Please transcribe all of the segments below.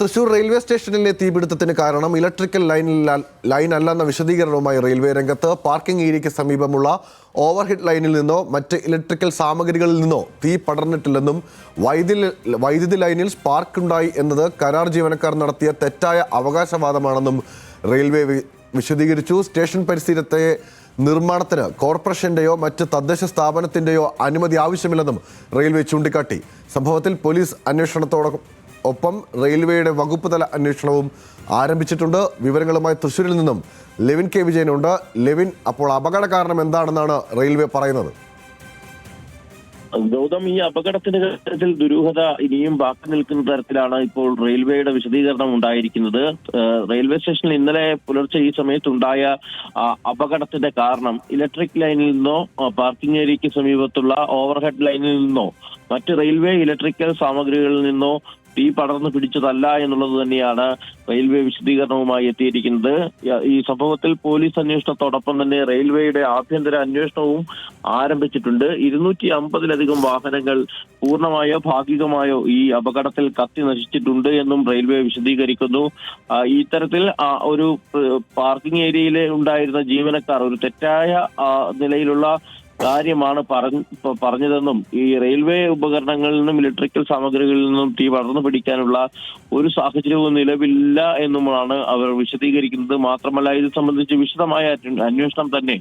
Thrissur railway സ്റ്റേഷനിലെ തീപിടുത്തത്തിന് കാരണം electrical ലൈനിൽ ലൈൻ അല്ലെന്ന വിശദീകരണവുമായി റെയിൽവേ രംഗത്ത് പാർക്കിംഗ് ഏരിയയ്ക്ക് സമീപമുള്ള ഓവർഹെഡ് ലൈനിൽ നിന്നോ മറ്റ് ഇലക്ട്രിക്കൽ സാമഗ്രികളിൽ നിന്നോ തീ പടർന്നിട്ടില്ലെന്നും വൈദ്യുതി വൈദ്യുതി ലൈനിൽ സ്പാർക്ക് ഉണ്ടായി എന്നത് കരാർ ജീവനക്കാർ നടത്തിയ തെറ്റായ അവകാശവാദമാണെന്നും റെയിൽവേ വിശദീകരിച്ചു. സ്റ്റേഷൻ പരിസരത്തെ നിർമ്മാണത്തിന് കോർപ്പറേഷന്റെയോ മറ്റ് തദ്ദേശ സ്ഥാപനത്തിന്റെയോ അനുമതി ആവശ്യമില്ലെന്നും റെയിൽവേ ചൂണ്ടിക്കാട്ടി. സംഭവത്തിൽ പോലീസ് അന്വേഷണത്തോടൊപ്പം ഒപ്പം റെയിൽവേയുടെ വകുപ്പ് തല അന്വേഷണവും ആരംഭിച്ചിട്ടുണ്ട്. വിവരങ്ങളുമായി തൃശ്ശൂരിൽ നിന്നും ലെവിൻ കെ വിജയനുണ്ട്. ലെവിൻ അപ്പോൾ അപകട കാരണം എന്താണെന്നാണ് റെയിൽവേ പറയുന്നത്? ഗൗതം ഈ അപകടത്തിന്റെ കാര്യത്തിൽ ദുരൂഹത ഇനിയും ബാക്കി നിൽക്കുന്ന തരത്തിലാണ് ഇപ്പോൾ റെയിൽവേയുടെ വിശദീകരണം ഉണ്ടായിരിക്കുന്നത്. റെയിൽവേ സ്റ്റേഷനിൽ ഇന്നലെ പുലർച്ചെ ഈ സമയത്തുണ്ടായ അപകടത്തിന്റെ കാരണം ഇലക്ട്രിക് ലൈനിൽ നിന്നോ പാർക്കിംഗ് ഏരിയയ്ക്ക് സമീപത്തുള്ള ഓവർഹെഡ് ലൈനിൽ നിന്നോ മറ്റ് റെയിൽവേ ഇലക്ട്രിക്കൽ സാമഗ്രികളിൽ നിന്നോ തീ പടർന്നു പിടിച്ചതല്ല എന്നുള്ളത് തന്നെയാണ് റെയിൽവേ വിശദീകരണവുമായി എത്തിയിരിക്കുന്നത്. ഈ സംഭവത്തിൽ പോലീസ് അന്വേഷണത്തോടൊപ്പം തന്നെ റെയിൽവേയുടെ ആഭ്യന്തര അന്വേഷണവും ആരംഭിച്ചിട്ടുണ്ട്. ഇരുന്നൂറ്റി അമ്പതിലധികം വാഹനങ്ങൾ പൂർണമായോ ഭാഗികമായോ ഈ അപകടത്തിൽ കത്തി നശിച്ചിട്ടുണ്ട് എന്നും റെയിൽവേ വിശദീകരിക്കുന്നു. ഇത്തരത്തിൽ ഒരു പാർക്കിംഗ് ഏരിയയിൽ ഉണ്ടായിരുന്ന ജീവനക്കാർ ഒരു തെറ്റായ നിലയിലുള്ള കാര്യമാണ് പറഞ്ഞ പറഞ്ഞതെന്നും ഈ റെയിൽവേ ഉപകരണങ്ങളിൽ നിന്നും ഇലക്ട്രിക്കൽ സാമഗ്രികളിൽ നിന്നും തീ വളർന്നു പിടിക്കാനുള്ള ഒരു സാഹചര്യവും നിലവില്ല എന്നുമാണ് അവർ വിശദീകരിക്കുന്നത്. മാത്രമല്ല ഇത് സംബന്ധിച്ച് വിശദമായ അന്വേഷണം തന്നെ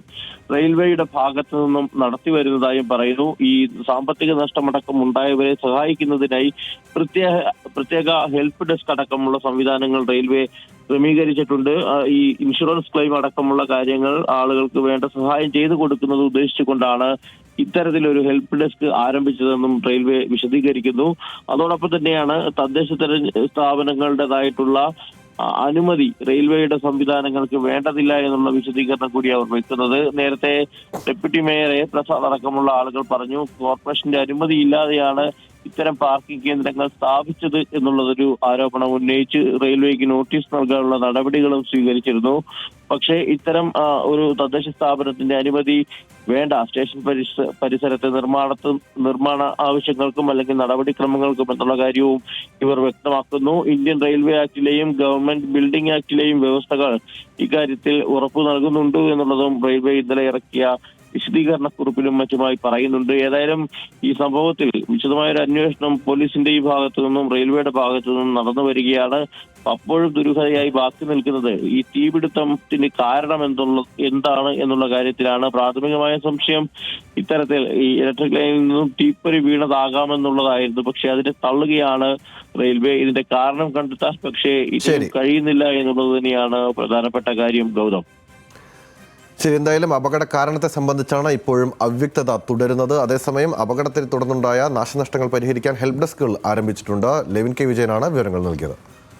റെയിൽവേയുടെ ഭാഗത്തു നിന്നും നടത്തി വരുന്നതായും പറയുന്നു. ഈ സാമ്പത്തിക നഷ്ടമടക്കം ഉണ്ടായവരെ സഹായിക്കുന്നതിനായി പ്രത്യേക പ്രത്യേക ഹെൽപ്പ് ഡെസ്ക് അടക്കമുള്ള സംവിധാനങ്ങൾ റെയിൽവേ ക്രമീകരിച്ചിട്ടുണ്ട്. ഈ ഇൻഷുറൻസ് ക്ലെയിം അടക്കമുള്ള കാര്യങ്ങൾ ആളുകൾക്ക് വേണ്ട സഹായം ചെയ്തു കൊടുക്കുന്നത് ഉദ്ദേശിച്ചുകൊണ്ടാണ് ഇത്തരത്തിലൊരു ഹെൽപ്പ് ഡെസ്ക് ആരംഭിച്ചതെന്നും റെയിൽവേ വിശദീകരിക്കുന്നു. അതോടൊപ്പം തന്നെയാണ് തദ്ദേശ സ്ഥാപനങ്ങളുടേതായിട്ടുള്ള അനുമതി റെയിൽവേയുടെ സംവിധാനങ്ങൾക്ക് വേണ്ടതില്ല എന്നുള്ള വിശദീകരണം കൂടി അവർ വെക്കുന്നത്. നേരത്തെ ഡെപ്യൂട്ടി മേയറെ പ്രസാദ് അടക്കമുള്ള ആളുകൾ പറഞ്ഞു കോർപ്പറേഷന്റെ അനുമതി ഇല്ലാതെയാണ് ഇത്തരം പാർക്കിംഗ് കേന്ദ്രങ്ങൾ സ്ഥാപിച്ചത് എന്നുള്ളതൊരു ആരോപണം ഉന്നയിച്ച് റെയിൽവേക്ക് നോട്ടീസ് നൽകാനുള്ള നടപടികളും സ്വീകരിച്ചിരുന്നു. പക്ഷേ ഇത്തരം ഒരു തദ്ദേശ സ്ഥാപനത്തിന്റെ അനുമതി വേണ്ട. സ്റ്റേഷൻ പരിസ പരിസരത്തെ നിർമ്മാണത്ത് നിർമ്മാണ ആവശ്യങ്ങൾക്കും അല്ലെങ്കിൽ നടപടിക്രമങ്ങൾക്കും എന്നുള്ള കാര്യവും ഇവർ വ്യക്തമാക്കുന്നു. ഇന്ത്യൻ റെയിൽവേ ആക്ടിലെയും ഗവൺമെന്റ് ബിൽഡിംഗ് ആക്ടിലെയും വ്യവസ്ഥകൾ ഇക്കാര്യത്തിൽ ഉറപ്പു നൽകുന്നുണ്ട് എന്നുള്ളതും റെയിൽവേ ഇന്നലെ ഇറക്കിയ വിശദീകരണക്കുറിപ്പിലും മറ്റുമായി പറയുന്നുണ്ട്. ഏതായാലും ഈ സംഭവത്തിൽ വിശദമായ ഒരു അന്വേഷണം പോലീസിന്റെ ഈ ഭാഗത്തു നിന്നും റെയിൽവേയുടെ ഭാഗത്തു നിന്നും നടന്നു വരികയാണ്. അപ്പോഴും ദുരൂഹതയായി ബാക്കി നിൽക്കുന്നത് ഈ തീപിടുത്തത്തിന് കാരണം എന്തുള്ള എന്താണ് എന്നുള്ള കാര്യത്തിലാണ്. പ്രാഥമികമായ സംശയം ഇത്തരത്തിൽ ഈ ഇലക്ട്രിക് ലൈനിൽ നിന്നും തീപ്പൊരി വീണതാകാമെന്നുള്ളതായിരുന്നു. പക്ഷെ അതിനെ തള്ളുകയാണ് റെയിൽവേ. ഇതിന്റെ കാരണം കണ്ടെത്താൻ പക്ഷേ ഇത് കഴിയുന്നില്ല എന്നുള്ളത് തന്നെയാണ് പ്രധാനപ്പെട്ട കാര്യം. ഗൗതം. ശരി എന്തായാലും അപകട കാരണത്തെ സംബന്ധിച്ചാണ് ഇപ്പോഴും അവ്യക്തത തുടരുന്നത്. അതേസമയം അപകടത്തിൽ തുടർന്നുണ്ടായ നാശനഷ്ടങ്ങൾ പരിഹരിക്കാൻ ഹെൽപ്പ് ഡെസ്കുകൾ ആരംഭിച്ചിട്ടുണ്ട്. ലെവിൻ കെ വിജയനാണ് വിവരങ്ങൾ നൽകിയത്.